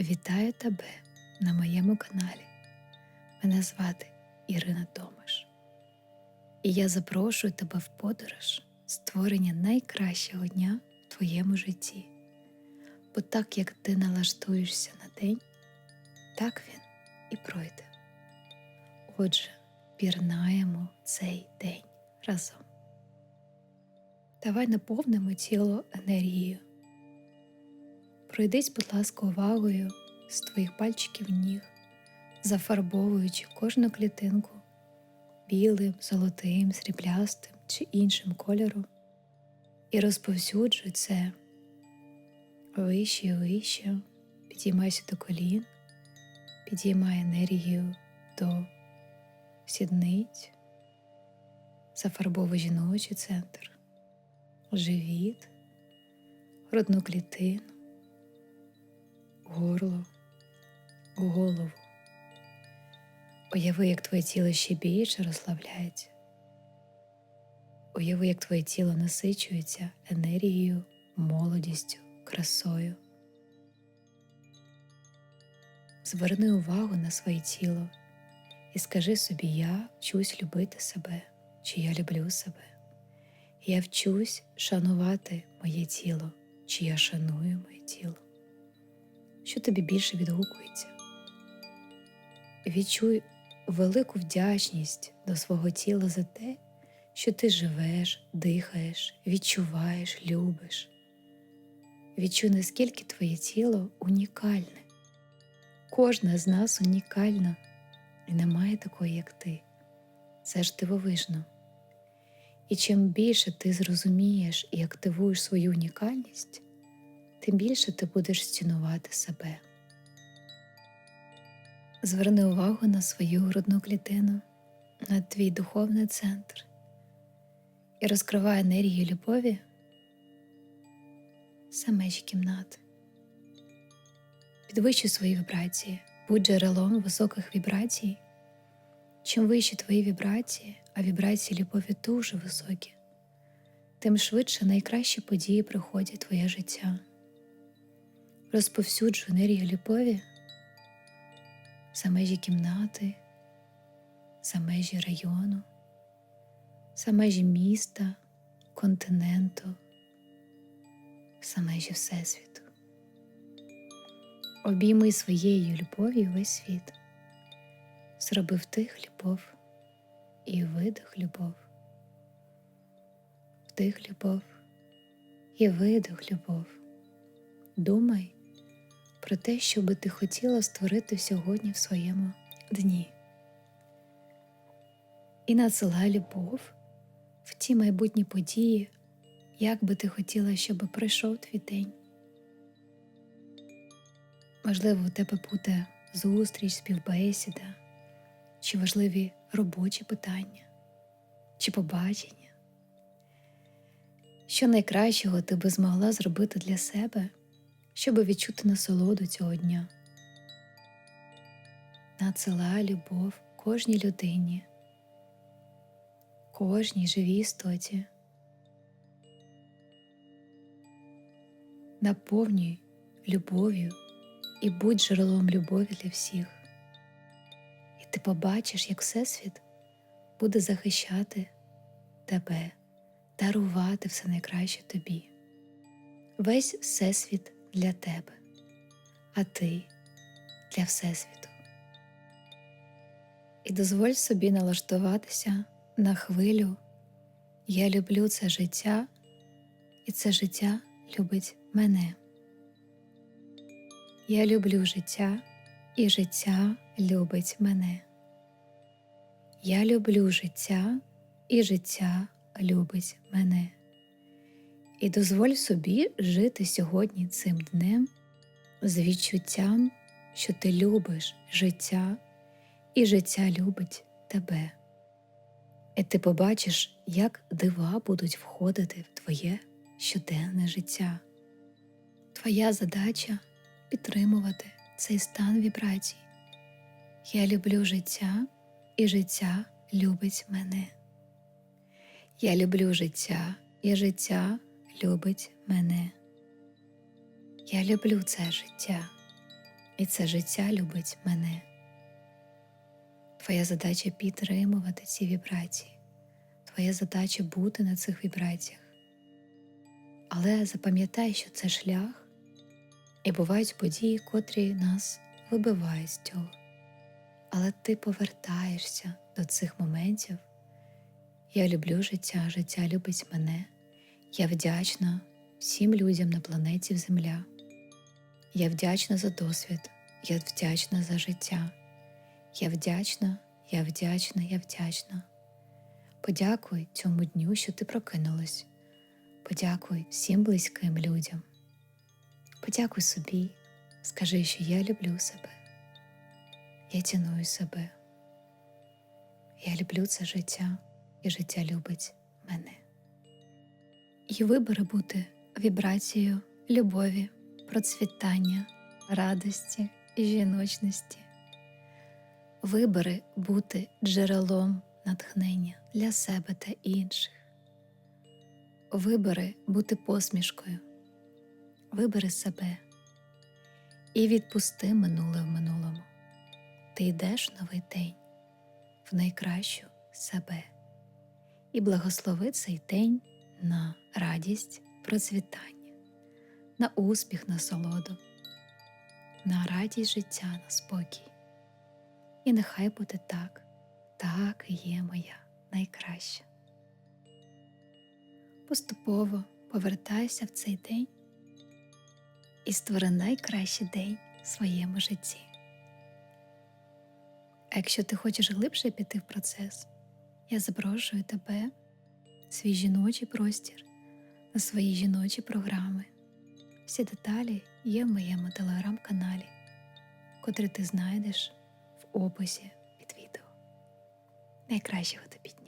Вітаю тебе на моєму каналі. Мене звати Ірина Томаш. І я запрошую тебе в подорож створення найкращого дня в твоєму житті. Бо так як ти налаштуєшся на день, так він і пройде. Отже, пірнаємо цей день разом. Давай наповнимо тіло енергією. Пройдись, будь ласка, увагою з твоїх пальчиків ніг, зафарбовуючи кожну клітинку білим, золотим, сріблястим чи іншим кольором, і розповсюджуй це вище і вище, підіймайся до колін, підіймай енергію до сідниць, зафарбовуй жіночий центр, живіт, грудну клітину горло, голову. Уяви, як твоє тіло ще більше розслабляється. Уяви, як твоє тіло насичується енергією, молодістю, красою. Зверни увагу на своє тіло і скажи собі, я вчусь любити себе, чи я люблю себе. Я вчусь шанувати моє тіло, чи я шаную моє тіло що тобі більше відгукується. Відчуй велику вдячність до свого тіла за те, що ти живеш, дихаєш, відчуваєш, любиш. Відчуй, наскільки твоє тіло унікальне. Кожна з нас унікальна і немає такої, як ти. Це ж дивовижно. І чим більше ти зрозумієш і активуєш свою унікальність, тим більше ти будеш цінувати себе. Зверни увагу на свою грудну клітину, на твій духовний центр і розкривай енергію любові за межі кімнати. Підвищуй свої вібрації, будь джерелом високих вібрацій. Чим вищі твої вібрації, а вібрації любові дуже високі, тим швидше найкращі події приходять в твоє життя розповсюджу енергію любові за межі кімнати, за межі району, за межі міста, континенту, за межі Всесвіту. Обійми своєю любов'ю весь світ, зроби вдих любов і видих любов, вдих любов і видих любов. Думай про те, що би ти хотіла створити сьогодні в своєму дні. І надсилай любов в ті майбутні події, як би ти хотіла, щоб пройшов твій день. Можливо, у тебе буде зустріч, співбесіда, чи важливі робочі питання, чи побачення. Що найкращого ти би змогла зробити для себе щоб відчути насолоду цього дня. Надсилай любов кожній людині, кожній живій істоті. Наповнюй любов'ю і будь джерелом любові для всіх. І ти побачиш, як Всесвіт буде захищати тебе, дарувати все найкраще тобі. Весь Всесвіт для тебе, а ти для Всесвіту. І дозволь собі налаштуватися на хвилю. Я люблю це життя, і це життя любить мене. Я люблю життя, і життя любить мене. Я люблю життя, і життя любить мене і дозволь собі жити сьогодні цим днем з відчуттям, що ти любиш життя, і життя любить тебе. І ти побачиш, як дива будуть входити в твоє щоденне життя. Твоя задача підтримувати цей стан вібрацій. Я люблю життя, і життя любить мене. Я люблю життя, і життя любить мене. Я люблю це життя, І це життя любить мене. Твоя задача підтримувати ці вібрації, твоя задача бути на цих вібраціях. Але запам'ятай, що це шлях, і бувають події, котрі нас вибивають з цього. Але ти повертаєшся до цих моментів. Я люблю життя, життя любить мене. Я вдячна всім людям на планеті Земля. Я вдячна за досвід, я вдячна за життя. Я вдячна, я вдячна, я вдячна. Подякуй цьому дню, що ти прокинулась. Подякуй всім близьким людям. Подякуй собі, скажи, що я люблю себе. Я ціную себе. Я люблю це життя, і життя любить мене. І вибори бути вібрацією любові, процвітання, радості і жіночності. Вибори бути джерелом натхнення для себе та інших. Вибори бути посмішкою. Вибери себе і відпусти минуле в минулому. Ти йдеш в новий день в найкращу себе і благослови цей день на радість, процвітання, на успіх, насолоду, на радість життя, на спокій. І нехай буде так, так є моя найкраща. Поступово повертайся в цей день і створи найкращий день в своєму житті. А якщо ти хочеш глибше піти в процес, я запрошую тебе свій жіночий простір на свої жіночі програми. Всі деталі є в моєму телеграм-каналі, котрий ти знайдеш в описі під відео. Найкращого тобі дня!